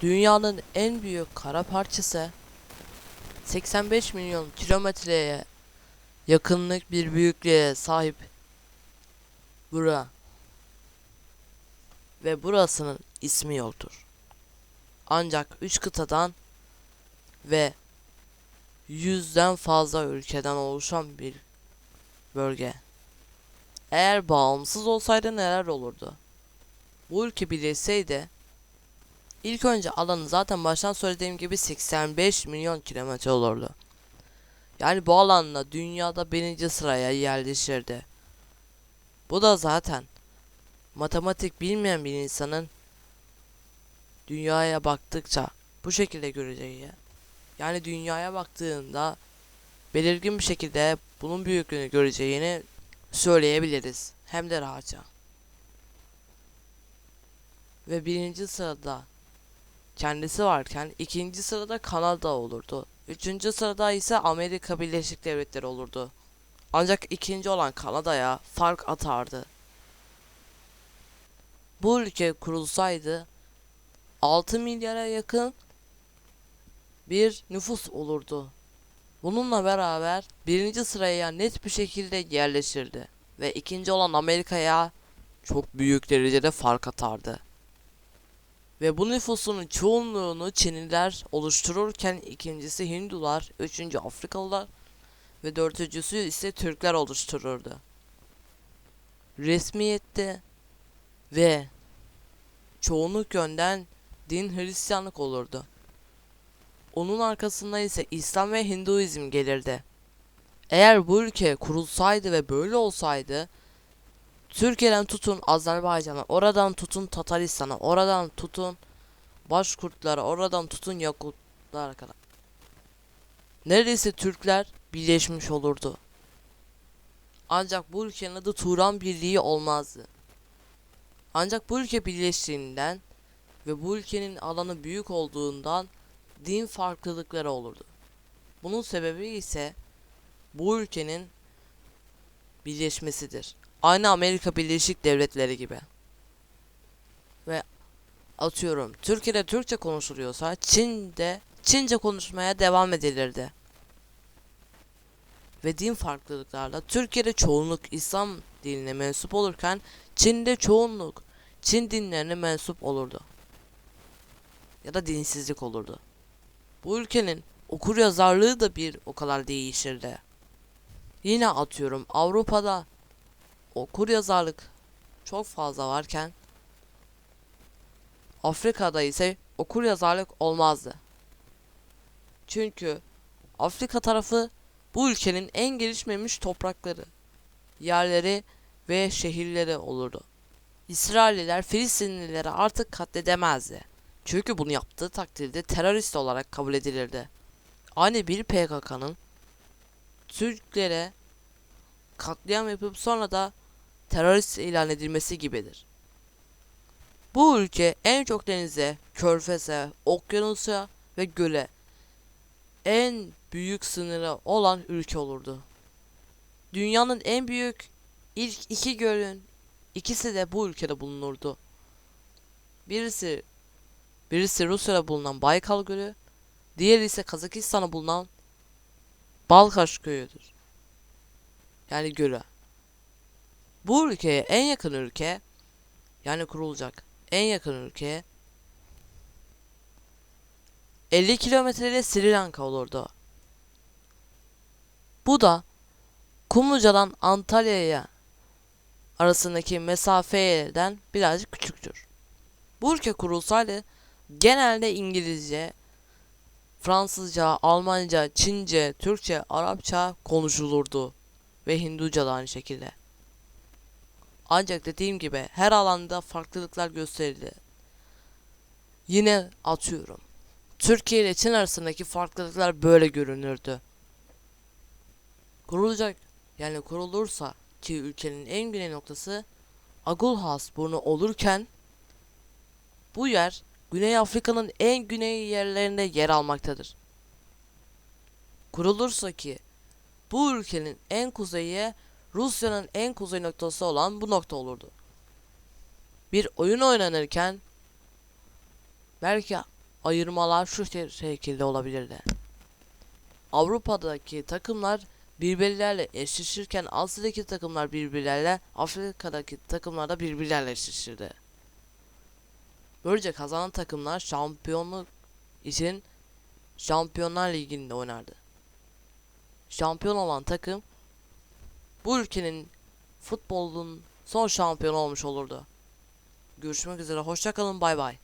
Dünyanın en büyük kara parçası 85 milyon kilometreye yakınlık bir büyüklüğe sahip bura ve burasının ismi yoktur. Ancak 3 kıtadan ve yüzden fazla ülkeden oluşan bir bölge. Eğer bağımsız olsaydı neler olurdu? Bu ülke birleşseydi ilk önce alanı zaten baştan söylediğim gibi 85 milyon kilometre olurdu. Yani bu alanla dünyada birinci sıraya yerleşirdi. Bu da zaten matematik bilmeyen bir insanın dünyaya baktıkça bu şekilde göreceği. Yani dünyaya baktığında belirgin bir şekilde bunun büyüklüğünü göreceğini söyleyebiliriz. Hem de rahatça. Ve birinci sırada kendisi varken ikinci sırada Kanada olurdu. Üçüncü sırada ise Amerika Birleşik Devletleri olurdu. Ancak ikinci olan Kanada'ya fark atardı. Bu ülke kurulsaydı 6 milyara yakın bir nüfus olurdu. Bununla beraber birinci sıraya net bir şekilde yerleşirdi ve ikinci olan Amerika'ya çok büyük derecede fark atardı. Ve bu nüfusunun çoğunluğunu Çinliler oluştururken ikincisi Hindular, üçüncü Afrikalılar ve dördüncüsü ise Türkler oluştururdu. Resmiyette ve çoğunluk yönden din Hristiyanlık olurdu. Onun arkasında ise İslam ve Hinduizm gelirdi. Eğer bu ülke kurulsaydı ve böyle olsaydı Türkiye'den tutun Azerbaycan'a, oradan tutun Tataristan'a, oradan tutun Başkurtlara, oradan tutun Yakutlara kadar. Neredeyse Türkler birleşmiş olurdu. Ancak bu ülkenin adı Turan Birliği olmazdı. Ancak bu ülke birleştiğinden ve bu ülkenin alanı büyük olduğundan din farklılıkları olurdu. Bunun sebebi ise bu ülkenin birleşmesidir. Aynı Amerika Birleşik Devletleri gibi. Ve atıyorum Türkiye'de Türkçe konuşuluyorsa Çin'de Çince konuşmaya devam edilirdi. Ve din farklılıklarla Türkiye'de çoğunluk İslam dinine mensup olurken Çin'de çoğunluk Çin dinlerine mensup olurdu. Ya da dinsizlik olurdu. Bu ülkenin okur yazarlığı da bir o kadar değişirdi. Yine atıyorum Avrupa'da okur yazarlık çok fazla varken Afrika'da ise okur yazarlık olmazdı. Çünkü Afrika tarafı bu ülkenin en gelişmemiş toprakları, yerleri ve şehirleri olurdu. İsrailliler Filistinlileri artık katledemezdi. Çünkü bunu yaptığı takdirde terörist olarak kabul edilirdi. Aynı bir PKK'nın Türklere katliam yapıp sonra da terörist ilan edilmesi gibidir. Bu ülke en çok denize, körfeze, okyanusa ve göle en büyük sınırı olan ülke olurdu. Dünyanın en büyük ilk iki gölün ikisi de bu ülkede bulunurdu. Birisi birisi Rusya'da bulunan Baykal Gölü, diğeri ise Kazakistan'da bulunan Balkaş Gölü'dür. Yani gölü. Bu ülkeye en yakın ülke yani kurulacak en yakın ülke 50 kilometrede Sri Lanka olurdu. Bu da Kumluca'dan Antalya'ya arasındaki mesafeden birazcık küçüktür. Bu ülke kurulsaydı genelde İngilizce, Fransızca, Almanca, Çince, Türkçe, Arapça konuşulurdu ve Hinduca da aynı şekilde. Ancak dediğim gibi her alanda farklılıklar gösterildi. Yine atıyorum. Türkiye ile Çin arasındaki farklılıklar böyle görünürdü. Kurulacak yani kurulursa ki ülkenin en güney noktası Agulhas burnu olurken bu yer Güney Afrika'nın en güney yerlerinde yer almaktadır. Kurulursa ki bu ülkenin en kuzeyi Rusya'nın en kuzey noktası olan bu nokta olurdu. Bir oyun oynanırken belki ayırmalar şu şe- şekilde olabilirdi. Avrupa'daki takımlar birbirleriyle eşleşirken Asya'daki takımlar birbirleriyle, Afrika'daki takımlar da birbirleriyle eşleşirdi. Böylece kazanan takımlar şampiyonluk için Şampiyonlar Ligi'nde oynardı. Şampiyon olan takım bu ülkenin futbolun son şampiyonu olmuş olurdu. Görüşmek üzere. Hoşça kalın. Bay bay.